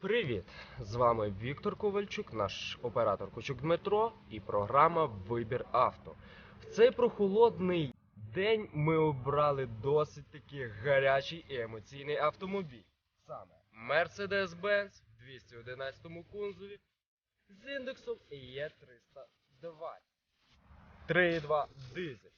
Привіт! З вами Віктор Ковальчук, наш оператор Кучук Дмитро і програма Вибір авто. В цей прохолодний день ми обрали досить таки гарячий і емоційний автомобіль. Саме Mercedes-Benz в 211 кузові з індексом E320. 3.2 дизель.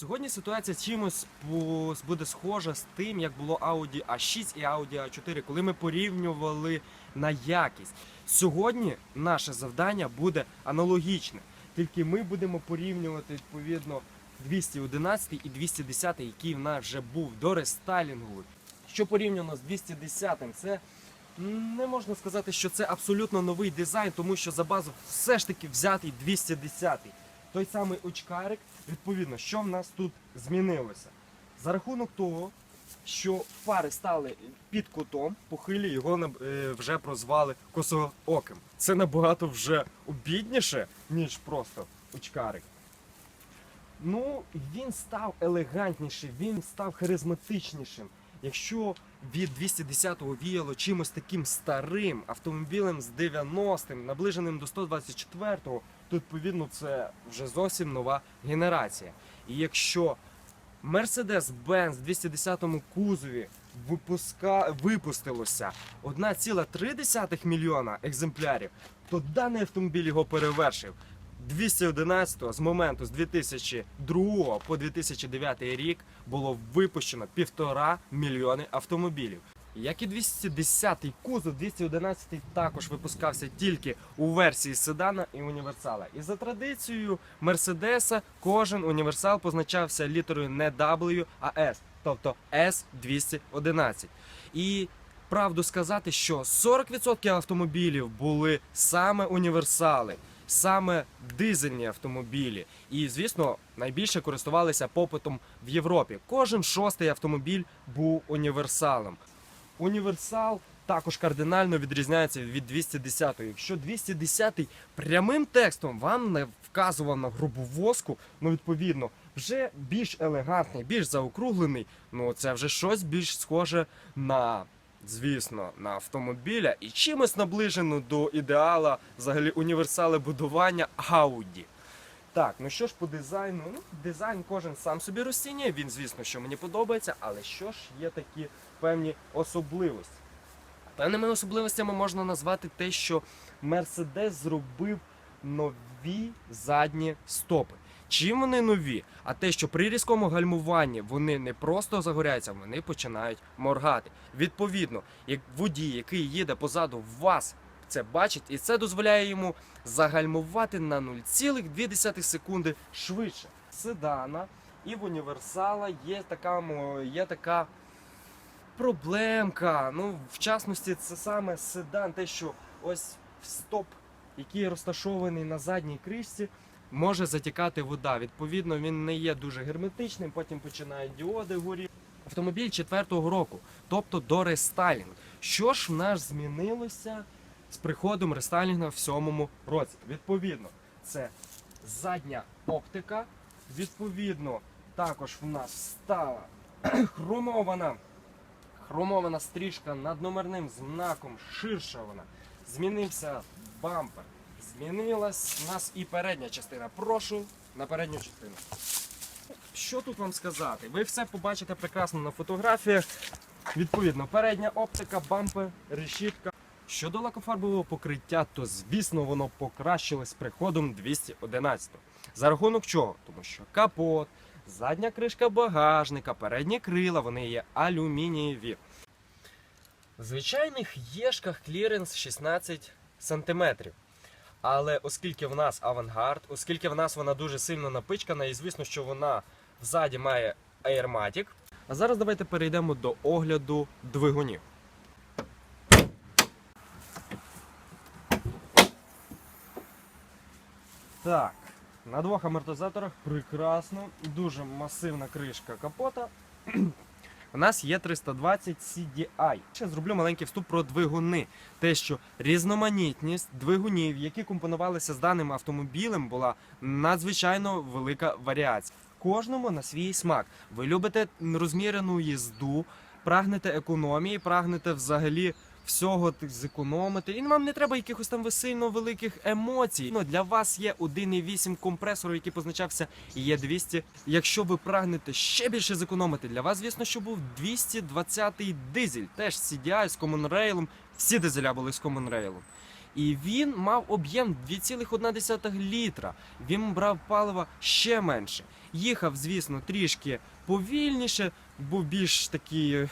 Сьогодні ситуація чимось буде схожа з тим, як було Audi A6 і Audi A4, коли ми порівнювали на якість. Сьогодні наше завдання буде аналогічне, тільки ми будемо порівнювати відповідно 211 і 210, який в нас вже був до рестайлінгу. Що порівняно з 210, це не можна сказати, що це абсолютно новий дизайн, тому що за базу все ж таки взятий 210 той самий очкарик. Відповідно, що в нас тут змінилося? За рахунок того, що фари стали під кутом, похилі його е, вже прозвали косооким. Це набагато вже обідніше, ніж просто очкарик. Ну, він став елегантнішим, він став харизматичнішим. Якщо від 210-го віяло чимось таким старим автомобілем з 90-м, наближеним до 124-го, то відповідно це вже зовсім нова генерація. І якщо Mercedes-Benz в 210-му кузові випуска... випустилося 1,3 мільйона екземплярів, то даний автомобіль його перевершив. 211 з моменту з 2002 по 2009 рік було випущено півтора мільйони автомобілів. Як і 210-й кузов, 211-й також випускався тільки у версії седана і універсала. І за традицією Мерседеса кожен універсал позначався літерою не W, а S, тобто S211. І правду сказати, що 40% автомобілів були саме універсали, саме дизельні автомобілі. І, звісно, найбільше користувалися попитом в Європі. Кожен шостий автомобіль був універсалом. Універсал також кардинально відрізняється від 210. Якщо 210 прямим текстом вам не вказував на грубовозку, ну відповідно, вже більш елегантний, більш заокруглений, ну це вже щось більш схоже на, звісно, на автомобіля і чимось наближено до ідеала взагалі універсали будування Audi. Так, ну що ж по дизайну? Ну, дизайн кожен сам собі розцінює, він, звісно, що мені подобається, але що ж є такі певні особливості? Певними особливостями можна назвати те, що Mercedes зробив нові задні стопи. Чим вони нові? А те, що при різкому гальмуванні вони не просто загоряються, вони починають моргати. Відповідно, як водій, який їде позаду вас, це бачить, і це дозволяє йому загальмувати на 0,2 секунди швидше. Седана і в універсала є така, є така проблемка. Ну, в частності, це саме седан, те, що ось стоп, який розташований на задній кришці, може затікати вода. Відповідно, він не є дуже герметичним, потім починають діоди горіти. Автомобіль четвертого року, тобто до рестайлінгу. Що ж в нас змінилося з приходом рестайлінгу в сьомому році? Відповідно, це задня оптика. Відповідно, також в нас стала хромована хромована стрічка над номерним знаком, ширша вона. Змінився бампер. Змінилась у нас і передня частина. Прошу на передню частину. Що тут вам сказати? Ви все побачите прекрасно на фотографіях. Відповідно, передня оптика, бампер, решітка. Щодо лакофарбового покриття, то звісно воно покращилось з приходом 211. За рахунок чого? Тому що капот, задня кришка багажника, передні крила, вони є алюмінієві. В звичайних єшках кліренс 16 см. Але оскільки в нас авангард, оскільки в нас вона дуже сильно напичкана, і звісно, що вона взаді має Airmatic. А зараз давайте перейдемо до огляду двигунів. Так, на двох амортизаторах прекрасно, дуже масивна кришка капота. У нас є 320 CDI. Ще зроблю маленький вступ про двигуни. Те, що різноманітність двигунів, які компонувалися з даним автомобілем, була надзвичайно велика варіація. Кожному на свій смак. Ви любите розмірену їзду, прагнете економії, прагнете взагалі всього зекономити. І вам не треба якихось там сильно великих емоцій. Ну, для вас є 1,8 компресору, який позначався є 200. Якщо ви прагнете ще більше зекономити, для вас, звісно, що був 220-й дизель, теж CDI з Common Rail. Всі дизеля були з Common Rail. І він мав об'єм 2,1 літра. Він брав палива ще менше. Їхав, звісно, трішки повільніше, був більш такий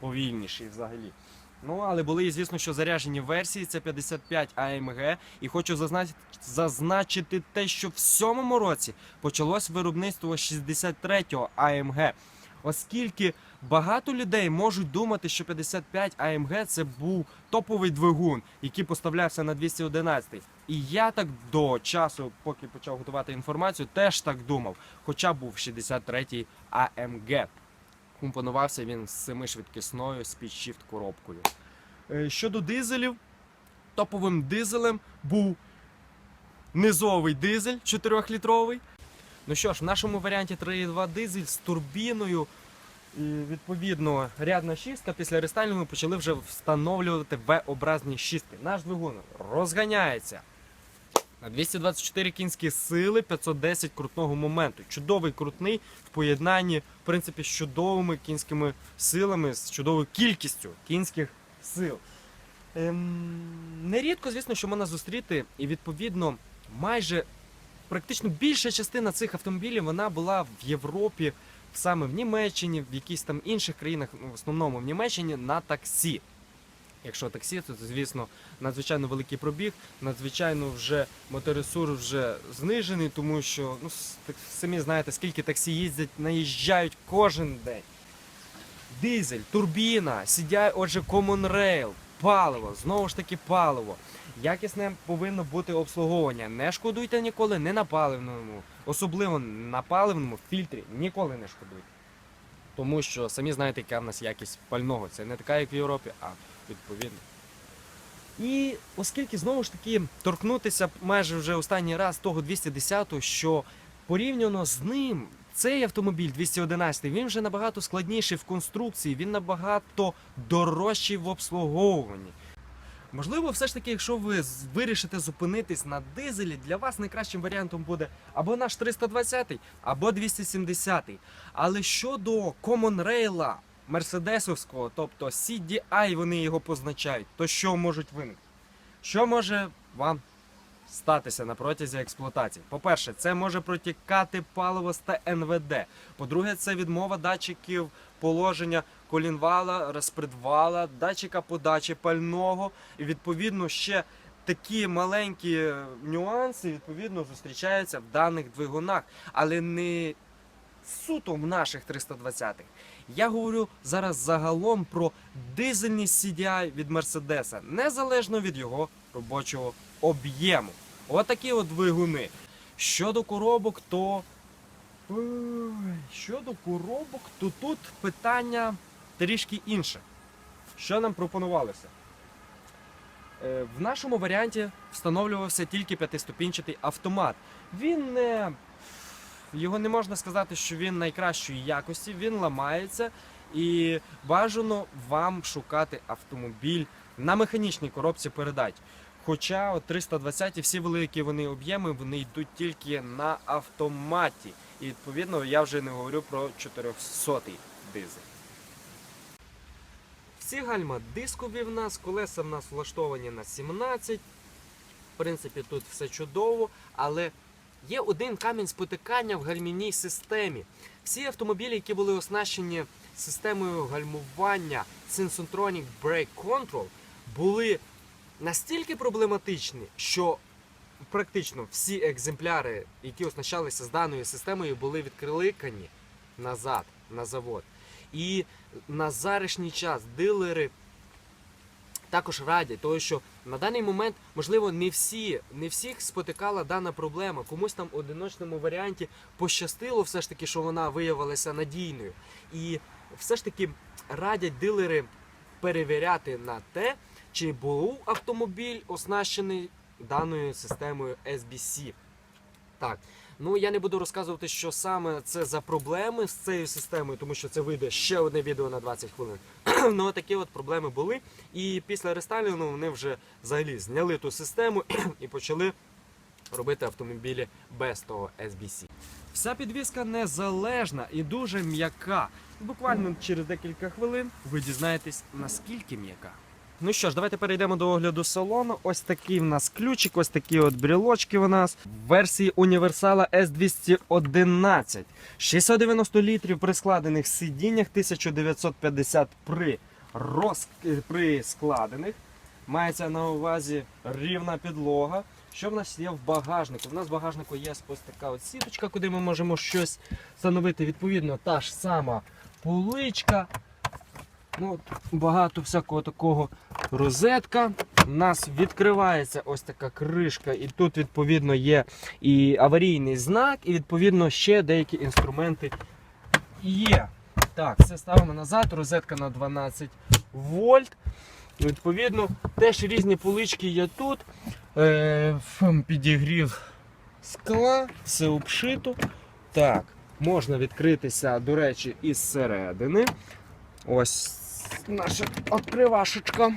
повільніший взагалі. Ну, але були, звісно, що заряджені версії, це 55 AMG. І хочу зазначити, зазначити те, що в сьомому році почалось виробництво 63-го AMG. Оскільки багато людей можуть думати, що 55 AMG це був топовий двигун, який поставлявся на 211. І я так до часу, поки почав готувати інформацію, теж так думав. Хоча був 63-й AMG. Компонувався він з семишвидкісною speed-shift коробкою. Е, Щодо дизелів, топовим дизелем був низовий дизель 4-літровий. Ну що ж, в нашому варіанті 3.2 дизель з турбіною. І, відповідно, рядна шістка після рестайлінгу почали вже встановлювати V-образні шістки. Наш двигун розганяється 224 кінські сили, 510 крутного моменту. Чудовий крутний в поєднанні, в принципі, з чудовими кінськими силами, з чудовою кількістю кінських сил. Ем, нерідко, звісно, що можна зустріти, і відповідно, майже практично більша частина цих автомобілів вона була в Європі, саме в Німеччині, в якихось там інших країнах, ну, в основному в Німеччині, на таксі. Якщо таксі, то звісно надзвичайно великий пробіг, надзвичайно вже моторесур вже знижений, тому що ну самі знаєте, скільки таксі їздять, наїжджають кожен день. Дизель, турбіна, сідяй, отже, Common Rail, паливо, знову ж таки паливо. Якісне повинно бути обслуговування. Не шкодуйте ніколи не на паливному, особливо на паливному фільтрі ніколи не шкодуйте. Тому що самі знаєте, яка в нас якість пального. Це не така, як в Європі, а відповідно. І оскільки знову ж таки торкнутися майже вже останній раз того 210-го, що порівняно з ним цей автомобіль 211 він вже набагато складніший в конструкції, він набагато дорожчий в обслуговуванні. Можливо, все ж таки, якщо ви вирішите зупинитись на дизелі, для вас найкращим варіантом буде або наш 320, або 270. Але щодо Common Rail мерседесовського, тобто CDI, вони його позначають, то що можуть виникнути? Що може вам статися на протязі експлуатації? По-перше, це може протікати паливо з ТНВД. По-друге, це відмова датчиків положення колінвала, розпредвала, датчика подачі пального. І відповідно ще такі маленькі е, нюанси відповідно зустрічаються в даних двигунах, але не суто в наших 320-х. Я говорю зараз загалом про дизельні CDI від Мерседеса, незалежно від його робочого об'єму. Отакі от двигуни. Щодо коробок, то. Щодо коробок, то тут питання трішки інше. Що нам пропонувалося? Е, В нашому варіанті встановлювався тільки п'ятиступінчатий автомат. Він не. Його не можна сказати, що він найкращої якості, він ламається. І бажано вам шукати автомобіль на механічній коробці передач. Хоча от 320 всі великі вони об'єми, вони йдуть тільки на автоматі. І відповідно я вже не говорю про 400 дизель. Всі гальма дискові в нас, колеса в нас влаштовані на 17. В принципі, тут все чудово, але є один камінь спотикання в гальмінній системі. Всі автомобілі, які були оснащені системою гальмування Sensotronic Brake Control були настільки проблематичні, що практично всі екземпляри, які оснащалися з даною системою, були відкликані назад на завод. І на зарішній час дилери також радять, тому що на даний момент, можливо, не всі, не всіх спотикала дана проблема. Комусь там в одиночному варіанті пощастило все ж таки, що вона виявилася надійною. І все ж таки радять дилери перевіряти на те, чи був автомобіль оснащений даною системою SBC. Так, ну я не буду розказувати, що саме це за проблеми з цією системою, тому що це вийде ще одне відео на 20 хвилин. ну такі от проблеми були. І після рестайлінгу вони вже взагалі зняли ту систему і почали робити автомобілі без того SBC. Вся підвізка незалежна і дуже м'яка. Буквально через декілька хвилин ви дізнаєтесь, наскільки м'яка. Ну що ж, давайте перейдемо до огляду салону. Ось такий в нас ключик, ось такі от брілочки у нас. В версії універсала S211. 690 літрів при складених сидіннях, 1950 при, роз... при складених. Мається на увазі рівна підлога. Що в нас є в багажнику? У нас в багажнику є ось така от сіточка, куди ми можемо щось встановити. Відповідно, та ж сама поличка. Ну, багато всякого такого розетка. У нас відкривається ось така кришка, і тут, відповідно, є і аварійний знак, і відповідно ще деякі інструменти є. Так, це ставимо назад, розетка на 12 вольт. Відповідно, теж різні полички є тут. Е, підігрів скла, все обшито. Так, можна відкритися, до речі, із середини. Ось наша відкривашечка.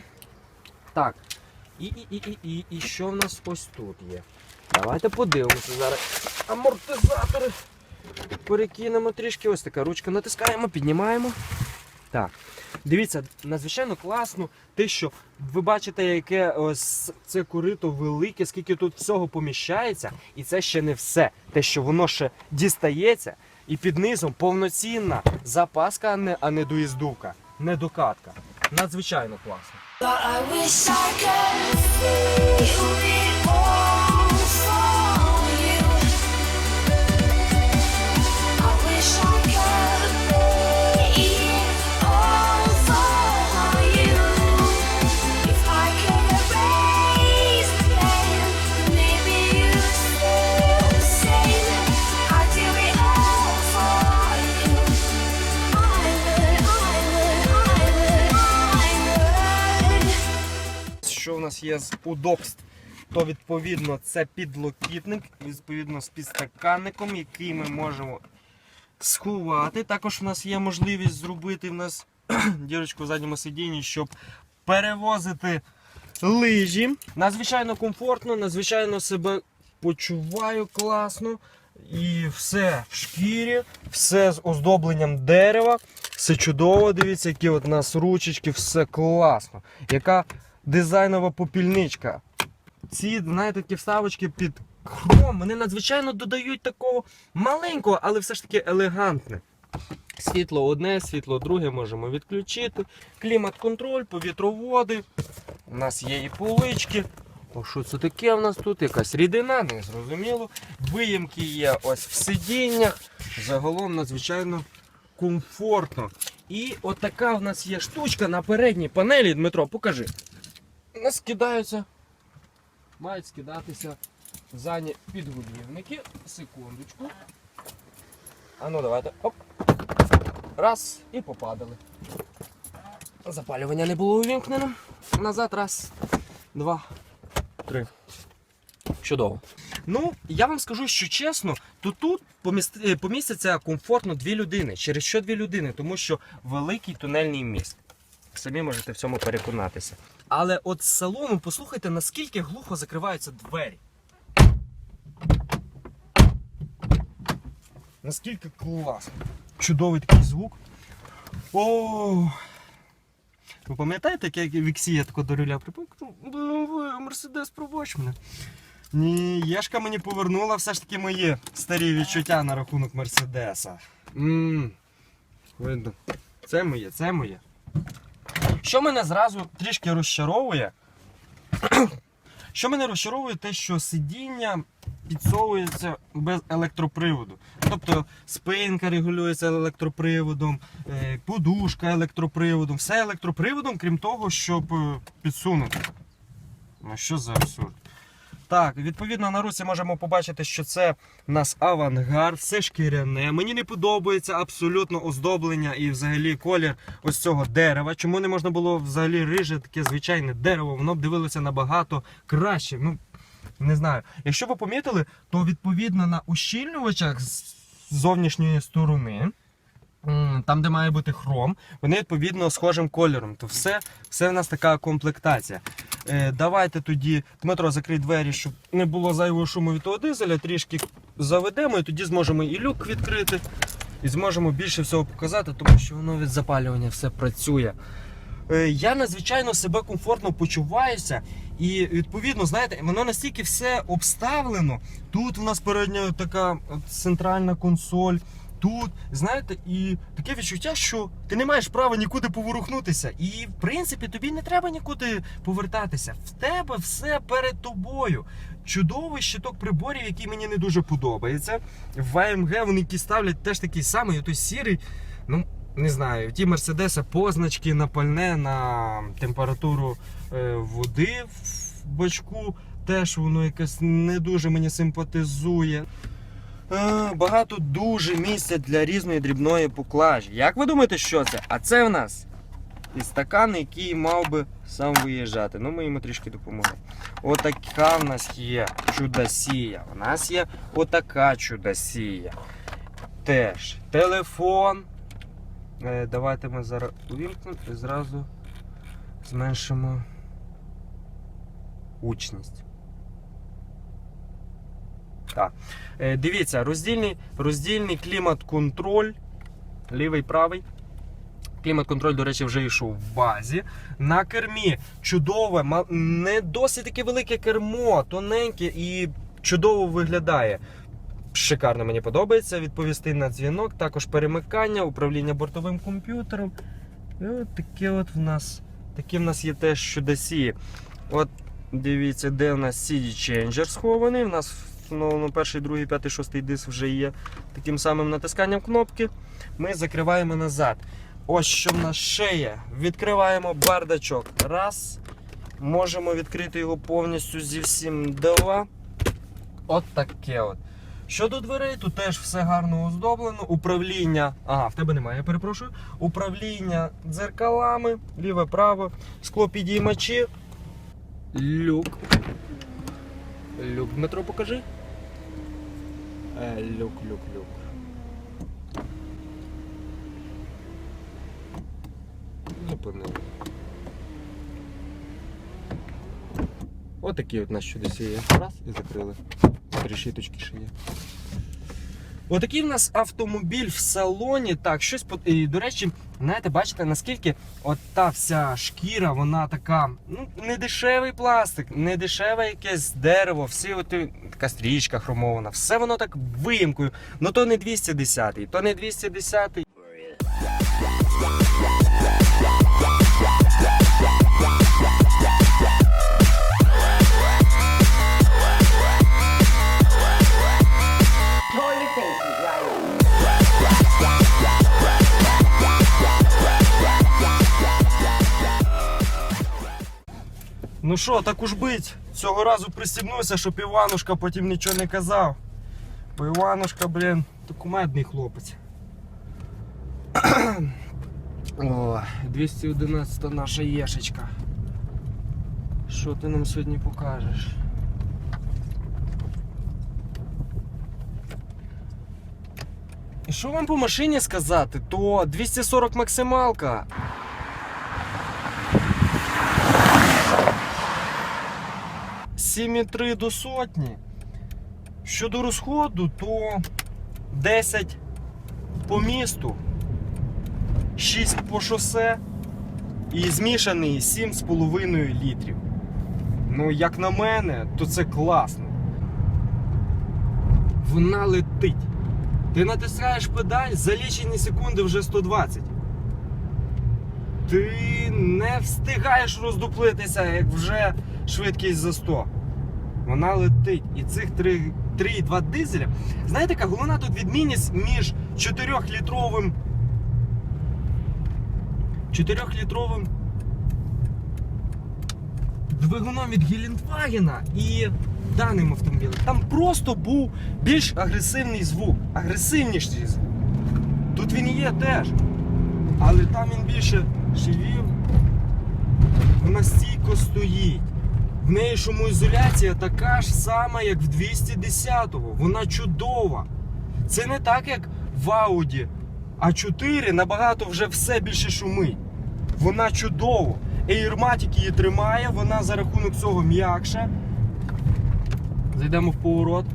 Так. І, і, і, і, і, і що в нас ось тут є? Давайте подивимося зараз. Амортизатори. Перекинемо трішки. Ось така ручка натискаємо, піднімаємо. Так. Дивіться, надзвичайно класно те, що ви бачите, яке ось це корито велике, скільки тут всього поміщається, і це ще не все. Те, що воно ще дістається, і під низом повноцінна запаска, а не, а не доїздувка, не докатка. Надзвичайно класно. But I wish I could є з удобств? То відповідно це підлокітник, відповідно з підстаканником, який ми можемо сховати. Також в нас є можливість зробити в нас дірочку в задньому сидінні, щоб перевозити лижі. Надзвичайно комфортно, надзвичайно себе почуваю класно. І все в шкірі, все з оздобленням дерева, все чудово. Дивіться, які от у нас ручечки, все класно. Яка дизайнова попільничка. Ці, знаєте, такі вставочки під хром, вони надзвичайно додають такого маленького, але все ж таки елегантне. Світло одне, світло друге можемо відключити. Клімат-контроль, повітроводи. У нас є і полички. О, що це таке в нас тут? Якась рідина, не зрозуміло. Виємки є ось в сидіннях. Загалом надзвичайно комфортно. І от така в нас є штучка на передній панелі. Дмитро, покажи. Нас скидаються, мають скидатися задні підгодівники. Секундочку. А ну давайте. Оп. Раз і попадали. Запалювання не було увімкнено. Назад, раз, два, три. Чудово. Ну, я вам скажу, що чесно, то тут е, помістяться комфортно дві людини. Через що дві людини? Тому що великий тунельний міст. Самі можете в цьому переконатися. Але от з салону послухайте, наскільки глухо закриваються двері. Наскільки класно. Чудовий такий звук. О! Ви пам'ятаєте, як я Віксія тако до руля припав? Ну, Мерседес, пробач мене. Ні, Єшка мені повернула все ж таки мої старі відчуття на рахунок Мерседеса. Ммм. Видно. Це моє, це моє. Що мене зразу трішки розчаровує. Що мене розчаровує, те, що сидіння підсовується без електроприводу. Тобто спинка регулюється електроприводом, е, подушка електроприводом, все електроприводом, крім того, щоб е, підсунути. Ну що за абсурд? Так, відповідно на руці можемо побачити, що це у нас авангард, все шкіряне. Мені не подобається абсолютно оздоблення і взагалі колір ось цього дерева. Чому не можна було взагалі риже таке звичайне дерево? Воно б дивилося набагато краще. Ну, не знаю. Якщо ви помітили, то відповідно на ущільнювачах з зовнішньої сторони. Там, де має бути хром, вони відповідно схожим кольором. То все, все в нас така комплектація. Е, давайте тоді, Дмитро, закрий двері, щоб не було зайвого шуму від того дизеля, трішки заведемо і тоді зможемо і люк відкрити, і зможемо більше всього показати, тому що воно від запалювання все працює. Е, я надзвичайно себе комфортно почуваюся. І відповідно, знаєте, воно настільки все обставлено. Тут у нас передня така центральна консоль. Тут, знаєте, і таке відчуття, що ти не маєш права нікуди поворухнутися. І в принципі тобі не треба нікуди повертатися. В тебе все перед тобою. Чудовий щиток приборів, який мені не дуже подобається. В AMG вони які ставлять теж такий самий, той сірий. Ну, не знаю, ті мерседеси позначки на пальне, на температуру е, води в бачку. Теж воно якось не дуже мені симпатизує. Е, Багато дуже місця для різної дрібної поклажі. Як ви думаєте, що це? А це в нас і стакан, який мав би сам виїжджати. Ну, ми йому трішки допомогли. Отака в нас є чудосія. У нас є отака чудосія. Теж телефон. Е, Давайте ми зараз увімкнемо і зразу зменшимо гучність. Так. Е, Дивіться, роздільний, роздільний клімат-контроль. Лівий, правий. Клімат-контроль, до речі, вже йшов в базі. На кермі чудове, не досить таке велике кермо, тоненьке і чудово виглядає. Шикарно мені подобається відповісти на дзвінок, також перемикання, управління бортовим комп'ютером. І от таке от в нас, такі в нас є теж чудосії. От дивіться, де в нас CD Changer схований. У нас встановлено перший, другий, п'ятий, шостий диск вже є таким самим натисканням кнопки. Ми закриваємо назад. Ось що в нас ще є. Відкриваємо бардачок. Раз. Можемо відкрити його повністю зі всім два. От таке от. Щодо дверей, тут теж все гарно оздоблено. Управління. Ага, в тебе немає, я перепрошую. Управління дзеркалами, ліве, право, склопідіймачі. Люк. Люк, Дмитро, покажи. Е, люк, люк, люк. Зупинили. Отакі от от нас чудесі є. Раз і закрили. Три шіточки ще є. Отакий в нас автомобіль в салоні. Так, щось і, до речі, знаєте, бачите, наскільки от та вся шкіра, вона така, ну, не дешевий пластик, не дешеве якесь дерево, всі от, така стрічка хромована, все воно так виїмкою. Ну то не 210-й, то не 210-й. Ну що, так уж бить. Цього разу пристібнувся, щоб Іванушка потім нічого не казав. Бо Іванушка, блін, то кумедний хлопець. О, 211 наша єшечка. Що ти нам сьогодні покажеш? І що вам по машині сказати, то 240 максималка. Сім і три до сотні. Щодо розходу, то 10 по місту, 6 по шосе і змішаний 7,5 літрів. Ну, як на мене, то це класно. Вона летить. Ти натискаєш педаль, за лічені секунди вже 120. ти не встигаєш роздуплитися, як вже швидкість за 100. Вона летить. І цих 3 3,2 дизеля. Знаєте, яка головна тут відмінність між 4-літровим 4-літровим двигуном від Гелендвагена і даним автомобілем. Там просто був більш агресивний звук, агресивніший звук. Тут він є теж. Але там він більше живів. Вона стійко стоїть. В неї шумоізоляція така ж сама, як в 210-го. Вона чудова. Це не так, як в Audi. А 4 набагато вже все більше шумить. Вона чудова. Ейрматик її тримає, вона за рахунок цього м'якша. Зайдемо в поворот.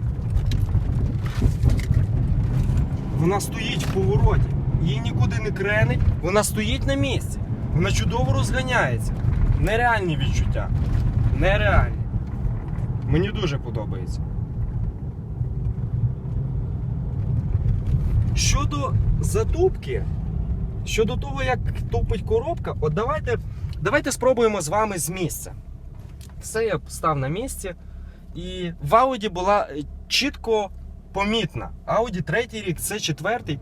Вона стоїть в повороті. Її нікуди не кренить, вона стоїть на місці. Вона чудово розганяється. Нереальні відчуття. Нереальні. Мені дуже подобається. Щодо затупки, щодо того, як тупить коробка, от давайте, давайте спробуємо з вами з місця. Все я став на місці. І в Audi була е, чітко помітна. Audi третій рік, це четвертий.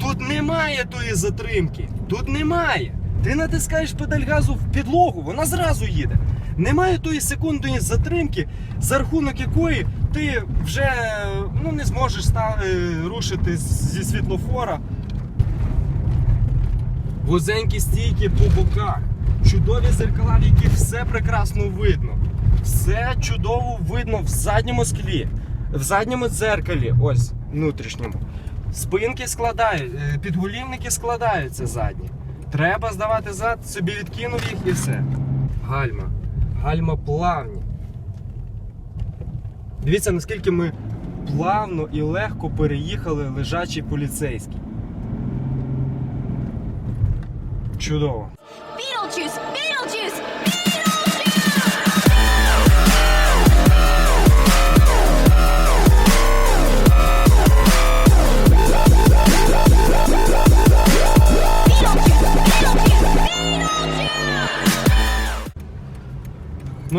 Тут немає тої затримки. Тут немає. Ти натискаєш педаль газу в підлогу, вона зразу їде. Немає тої секундної затримки, за рахунок якої ти вже ну, не зможеш е, рушити зі світлофора. Вузенькі стійки по боках, чудові зеркала, в яких все прекрасно видно. Все чудово видно в задньому склі, в задньому дзеркалі, ось внутрішньому. Спинки складають, е, підголівники складаються задні. Треба здавати зад, собі відкинув їх і все. Гальма. Гальма плавні. Дивіться, наскільки ми плавно і легко переїхали лежачий поліцейський. Чудово. Beetlejuice!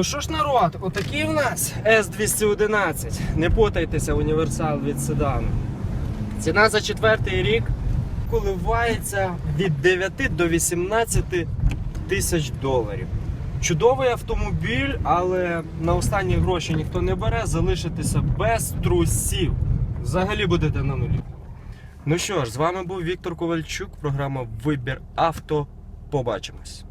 Ну що ж, народ, отакий в нас С211. Не путайтеся, універсал від седану. Ціна за четвертий рік коливається від 9 до 18 тисяч доларів. Чудовий автомобіль, але на останні гроші ніхто не бере, залишитися без трусів. Взагалі будете на нулі. Ну що ж, з вами був Віктор Ковальчук, програма Вибір авто. Побачимось.